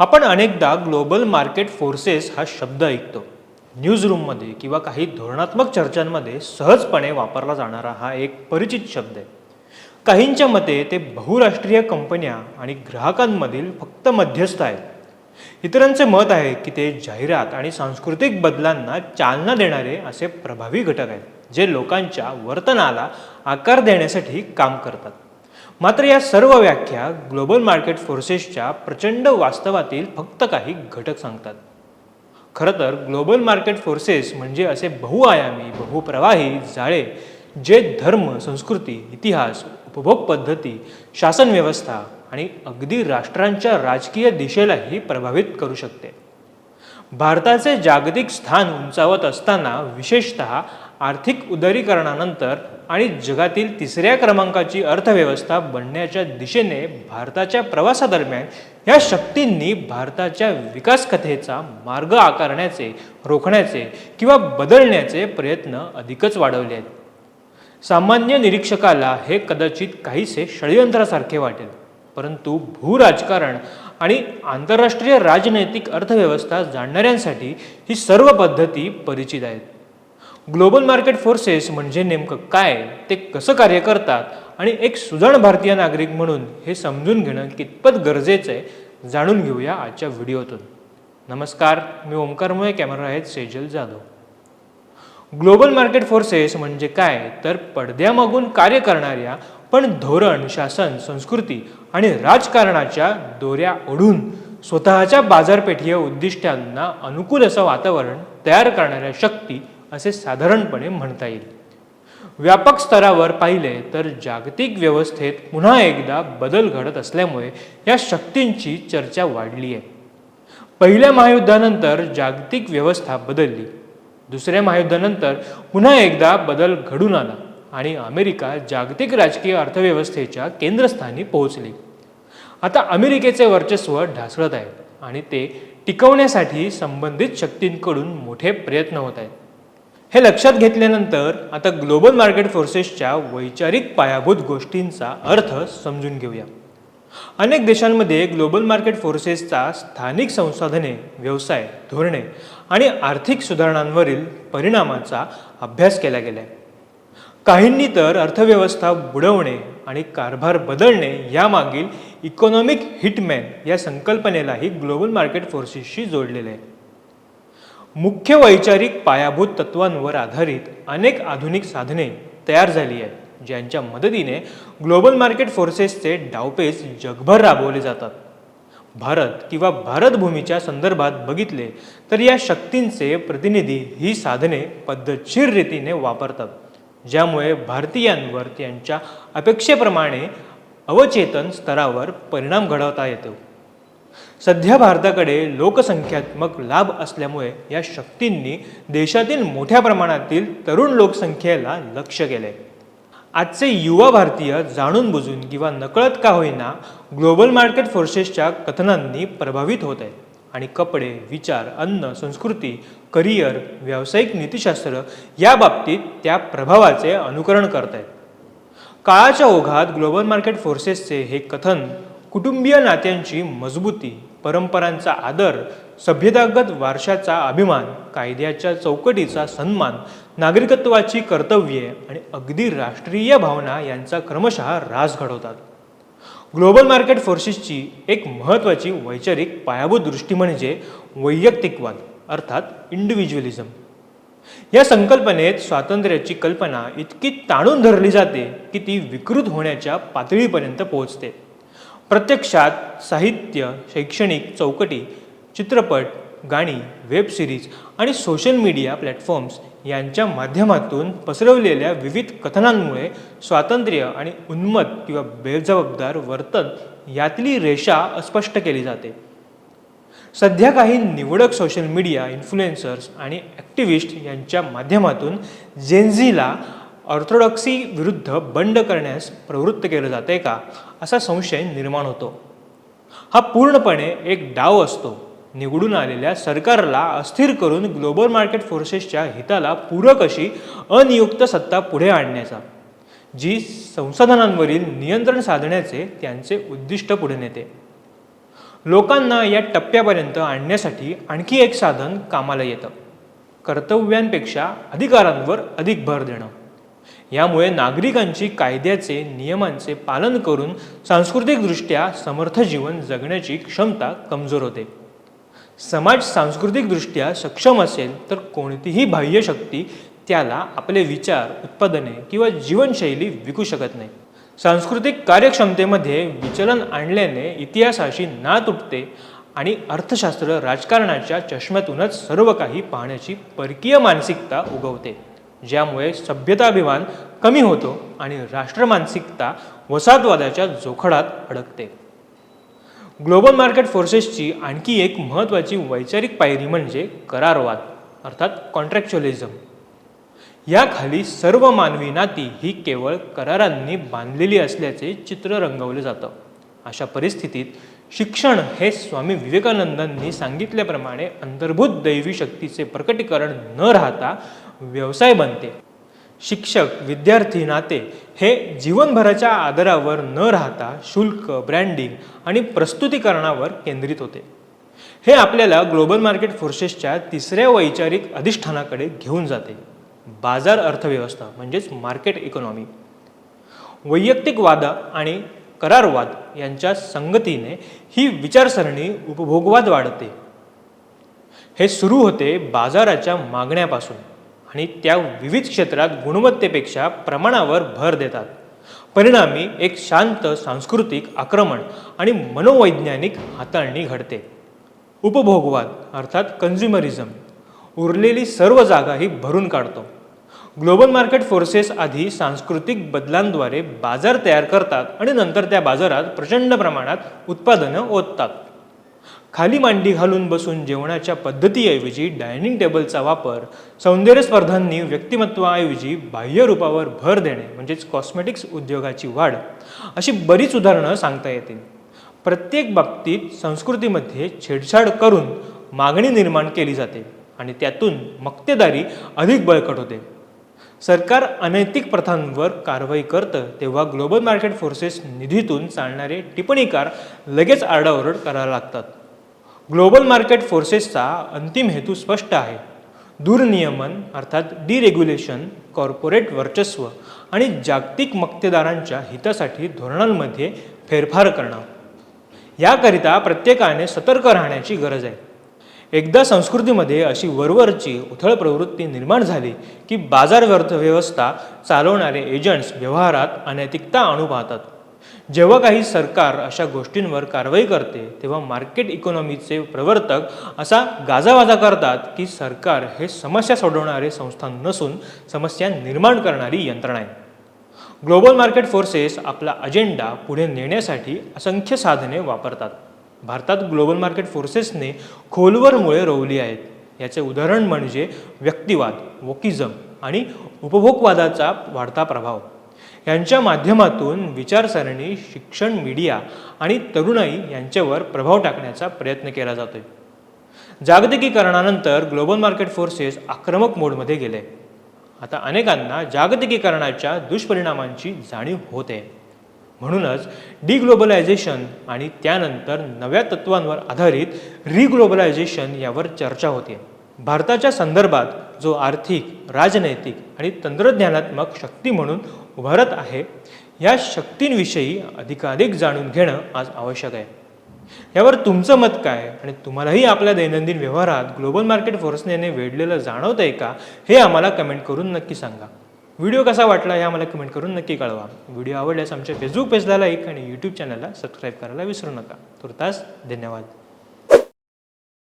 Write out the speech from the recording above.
आपण अनेकदा global market forces हा शब्द ऐकतो. न्यूजरूममध्ये किंवा काही धोरणात्मक चर्चांमध्ये सहजपणे वापरला जाणारा हा एक परिचित शब्द आहे. काहींच्या मते ते बहुराष्ट्रीय कंपन्या आणि ग्राहकांमधील फक्त मध्यस्थ आहेत. इतरांचे मत आहे की ते जाहिरात आणि सांस्कृतिक बदलांना चालना देणारे असे प्रभावी घटक आहेत जे लोकांच्या वर्तनाला आकार देण्यासाठी काम करतात. मात्र या सर्व व्याख्या ग्लोबल मार्केट फोर्सेसच्या प्रचंड वास्तवातील फक्त काही घटक सांगतात. खरं तर ग्लोबल मार्केट फोर्सेस म्हणजे असे बहुआयामी बहुप्रवाही जाळे जे धर्म संस्कृती इतिहास उपभोग पद्धती शासन व्यवस्था आणि अगदी राष्ट्रांच्या राजकीय दिशेलाही प्रभावित करू शकते. भारताचे जागतिक स्थान उंचावत असताना विशेषत आर्थिक उदारीकरणानंतर आणि जगातील तिसऱ्या क्रमांकाची अर्थव्यवस्था बनण्याच्या दिशेने भारताच्या प्रवासादरम्यान या शक्तींनी भारताच्या विकासकथेचा मार्ग आकारण्याचे रोखण्याचे किंवा बदलण्याचे प्रयत्न अधिकच वाढवले आहेत. सामान्य निरीक्षकाला हे कदाचित काहीसे षडयंत्रासारखे वाटेल परंतु भूराजकारण आणि आंतरराष्ट्रीय राजनैतिक अर्थव्यवस्था जाणणाऱ्यांसाठी ही सर्व पद्धती परिचित आहेत. ग्लोबल मार्केट फोर्सेस म्हणजे नेमकं काय? ते कसं कार्य करतात? आणि एक सुजाण भारतीय नागरिक म्हणून हे समजून घेणं कितपत गरजेचं आहे जाणून घेऊया आजच्या व्हिडिओतून. नमस्कार मी ओंकार मुळे कॅमेरा आहेत Sejal Jadhav. Global market forces म्हणजे काय? तर पडद्यामागून कार्य करणाऱ्या पण धोरण शासन संस्कृती आणि राजकारणाच्या दोऱ्या ओढून स्वतःच्या बाजारपेठीय उद्दिष्टांना अनुकूल असं वातावरण तयार करणाऱ्या शक्ती असे साधारणपणे म्हणता येईल. व्यापक स्तरावर पाहिले तर जागतिक व्यवस्थेत पुन्हा एकदा बदल घडत असल्यामुळे या शक्तींची चर्चा वाढली आहे. पहिल्या महायुद्धानंतर जागतिक व्यवस्था बदलली. दुसऱ्या महायुद्धानंतर पुन्हा एकदा बदल घडून आला आणि अमेरिका जागतिक राजकीय अर्थव्यवस्थेच्या केंद्रस्थानी पोहोचली. आता अमेरिकेचे वर्चस्व ढासळत आहे आणि ते टिकवण्यासाठी संबंधित शक्तींकडून मोठे प्रयत्न होत आहेत. हे लक्षात घेतल्यानंतर आता ग्लोबल मार्केट फोर्सेसच्या वैचारिक पायाभूत गोष्टींचा अर्थ समजून घेऊया. अनेक देशांमध्ये ग्लोबल मार्केट फोर्सेसचा स्थानिक संसाधने व्यवसाय धोरणे आणि आर्थिक सुधारणांवरील परिणामाचा अभ्यास केला गेला आहे काहींनी तर अर्थव्यवस्था बुडवणे आणि कारभार बदलणे यामागील इकॉनॉमिक हिटमॅन या संकल्पनेलाही ग्लोबल मार्केट फोर्सेसशी जोडलेले आहे. मुख्य वैचारिक पायाभूत तत्वांवर आधारित अनेक आधुनिक साधने तयार झाली आहेत ज्यांच्या मदतीने ग्लोबल मार्केट फोर्सेसचे डावपेच जगभर राबवले जातात. भारत किंवा भारतभूमीच्या संदर्भात बघितले तर या शक्तींचे प्रतिनिधी ही साधने पद्धतशीर रीतीने वापरतात ज्यामुळे भारतीयांवर त्यांच्या अपेक्षेप्रमाणे अवचेतन स्तरावर परिणाम घडवता येतो. सध्या भारताकडे लोकसंख्यात्मक लाभ असल्यामुळे या शक्तींनी देशातील मोठ्या प्रमाणातील तरुण लोकसंख्येला लक्ष केले आजचे युवा भारतीय जाणून बुजून किंवा नकळत का होईना ग्लोबल मार्केट फोर्सेसच्या कथनांनी प्रभावित होत आहेत आणि कपडे विचार अन्न संस्कृती करिअर व्यावसायिक नीतिशास्त्र या बाबतीत त्या प्रभावाचे अनुकरण करत आहेत काळाच्या ओघात ग्लोबल मार्केट फोर्सेसचे हे कथन कुटुंबीय नात्यांची मजबूती परंपरांचा आदर सभ्यतागत वारशाचा अभिमान कायद्याच्या चौकटीचा सन्मान नागरिकत्वाची कर्तव्ये आणि अगदी राष्ट्रीय भावना यांचा क्रमशः रास घडवतात. ग्लोबल मार्केट फोर्सेसची एक महत्त्वाची वैचारिक पायाभूत दृष्टी म्हणजे वैयक्तिकवाद अर्थात इंडिव्हिज्युअलिझम या संकल्पनेत स्वातंत्र्याची कल्पना इतकी ताणून धरली जाते की ती विकृत होण्याच्या पातळीपर्यंत पोहोचते. प्रत्यक्षात साहित्य शैक्षणिक चौकटी चित्रपट गाणी वेब सिरीज आणि सोशल मीडिया प्लॅटफॉर्म्स यांच्या माध्यमातून पसरवलेल्या विविध कथनांमुळे स्वातंत्र्य आणि उन्मत किंवा बेजबाबदार वर्तन यातली रेषा अस्पष्ट केली जाते. सध्या काही निवडक सोशल मीडिया इन्फ्लुएन्सर्स आणि ॲक्टिव्हिस्ट यांच्या माध्यमातून जेन्झीला ऑर्थोडॉक्सी विरुद्ध बंड करण्यास प्रवृत्त केलं जाते का? असा संशय निर्माण होतो. हा पूर्णपणे एक डाव असतो. निवडून आलेल्या सरकारला अस्थिर करून ग्लोबल मार्केट फोर्सेसच्या हिताला पूरक अशी अनियुक्त सत्ता पुढे आणण्याचा जी संसाधनांवरील नियंत्रण साधण्याचे त्यांचे उद्दिष्ट पुढे नेते. लोकांना या टप्प्यापर्यंत आणण्यासाठी आणखी एक साधन कामाला येतं. कर्तव्यांपेक्षा अधिकारांवर अधिक भर देणं. यामुळे नागरिकांची कायद्याचे नियमांचे पालन करून सांस्कृतिकदृष्ट्या समर्थ जीवन जगण्याची क्षमता कमजोर होते. समाज सांस्कृतिकदृष्ट्या सक्षम असेल तर कोणतीही बाह्य शक्ती त्याला आपले विचार उत्पादने किंवा जीवनशैली विकू शकत नाही. सांस्कृतिक कार्यक्षमतेमध्ये विचलन आणल्याने इतिहासाशी ना तुटते आणि अर्थशास्त्र राजकारणाच्या चष्म्यातूनच सर्व काही पाहण्याची परकीय मानसिकता उगवते. ज्यामुळे सभ्यताभिमान कमी होतो आणि राष्ट्रमानसिकता वसाहतवादाच्या जोखडात अडकते. ग्लोबल मार्केट फोर्सेसची आणखी एक महत्त्वाची वैचारिक पायरी म्हणजे करारवाद अर्थात कॉन्ट्रॅक्च्युअलिझम. याखाली सर्व मानवी नाती ही केवळ करारांनी बांधलेली असल्याचे चित्र रंगवले जातं. अशा परिस्थितीत शिक्षण हे स्वामी विवेकानंदांनी सांगितल्याप्रमाणे अंतर्भूत दैवी शक्तीचे प्रकटीकरण न राहता व्यवसाय बनते. शिक्षक विद्यार्थी नाते हे जीवनभराच्या आदरावर न राहता शुल्क ब्रँडिंग आणि प्रस्तुतीकरणावर केंद्रित होते. हे आपल्याला ग्लोबल मार्केट फोर्सेसच्या तिसऱ्या वैचारिक अधिष्ठानाकडे घेऊन जाते. बाजार अर्थव्यवस्था म्हणजेच मार्केट इकॉनॉमी. वैयक्तिक वाद आणि करारवाद यांच्या संगतीने ही विचारसरणी उपभोगवाद वाढते. हे सुरू होते बाजाराच्या मागण्यापासून. आणि त्या विविध क्षेत्रात गुणवत्तेपेक्षा प्रमाणावर भर देतात. परिणामी एक शांत सांस्कृतिक आक्रमण आणि मनोवैज्ञानिक हाताळणी घडते. उपभोगवाद अर्थात कन्झ्युमरिझम उरलेली सर्व जागा ही भरून काढतो. ग्लोबल मार्केट फोर्सेस आधी सांस्कृतिक बदलांद्वारे बाजार तयार करतात आणि नंतर त्या बाजारात प्रचंड प्रमाणात उत्पादनं ओततात. खाली मांडी घालून बसून जेवणाच्या पद्धतीऐवजी डायनिंग टेबलचा वापर सौंदर्य स्पर्धांनी व्यक्तिमत्वाऐवजी बाह्य रूपावर भर देणे म्हणजेच कॉस्मेटिक्स उद्योगाची वाढ अशी बरीच उदाहरणं सांगता येतील. प्रत्येक बाबतीत संस्कृतीमध्ये छेडछाड करून मागणी निर्माण केली जाते आणि त्यातून मक्तेदारी अधिक बळकट होते. सरकार अनैतिक प्रथांवर कारवाई करतं तेव्हा ग्लोबल मार्केट फोर्सेस निधीतून चालणारे टिप्पणीकार लगेच आरडाओरड करायला लागतात. ग्लोबल मार्केट फोर्सेसचा अंतिम हेतू स्पष्ट आहे. दूरनियमन अर्थात डिरेग्युलेशन कॉर्पोरेट वर्चस्व आणि जागतिक मक्तेदारांच्या हितासाठी धोरणांमध्ये फेरफार करणं. याकरिता प्रत्येकाने सतर्क राहण्याची गरज आहे. एकदा संस्कृतीमध्ये अशी वरवरची उथळ प्रवृत्ती निर्माण झाली की बाजार अर्थव्यवस्था व्यवस्था चालवणारे एजंट्स व्यवहारात अनैतिकता आणू पाहतात. जेव्हा काही सरकार अशा गोष्टींवर कारवाई करते तेव्हा मार्केट इकॉनॉमीचे प्रवर्तक असा गाजावाजा करतात की सरकार हे समस्या सोडवणारे संस्थान नसून समस्या निर्माण करणारी यंत्रणा आहे. ग्लोबल मार्केट फोर्सेस आपला अजेंडा पुढे नेण्यासाठी असंख्य साधने वापरतात. भारतात ग्लोबल मार्केट फोर्सेसने खोलवर मुळे रोवली आहेत. याचे उदाहरण म्हणजे व्यक्तिवाद वोकिझम आणि उपभोगवादाचा वाढता प्रभाव. यांच्या माध्यमातून विचारसरणी शिक्षण मीडिया आणि तरुणाई यांच्यावर प्रभाव टाकण्याचा प्रयत्न केला जातोय. जागतिकीकरणानंतर ग्लोबल मार्केट फोर्सेस आक्रमक मोडमध्ये गेले. आता अनेकांना जागतिकीकरणाच्या दुष्परिणामांची जाणीव होते. म्हणूनच डिग्लोबलायझेशन आणि त्यानंतर नव्या तत्वांवर आधारित रिग्लोबलायझेशन यावर चर्चा होते. भारताच्या संदर्भात जो आर्थिक राजनैतिक आणि तंत्रज्ञानात्मक शक्ती म्हणून उभारत आहे या शक्तींविषयी अधिकाधिक जाणून घेणं आज आवश्यक आहे. यावर तुमचं मत काय आणि तुम्हालाही आपल्या दैनंदिन व्यवहारात ग्लोबल मार्केट फोर्सने वेढलेलं जाणवतं आहे का हे आम्हाला कमेंट करून नक्की सांगा. व्हिडिओ कसा वाटला हे आम्हाला कमेंट करून नक्की कळवा. व्हिडिओ आवडल्यास आमच्या फेसबुक पेजला लाईक आणि यूट्यूब चॅनलला सबस्क्राईब करायला विसरू नका. तुर्तास धन्यवाद.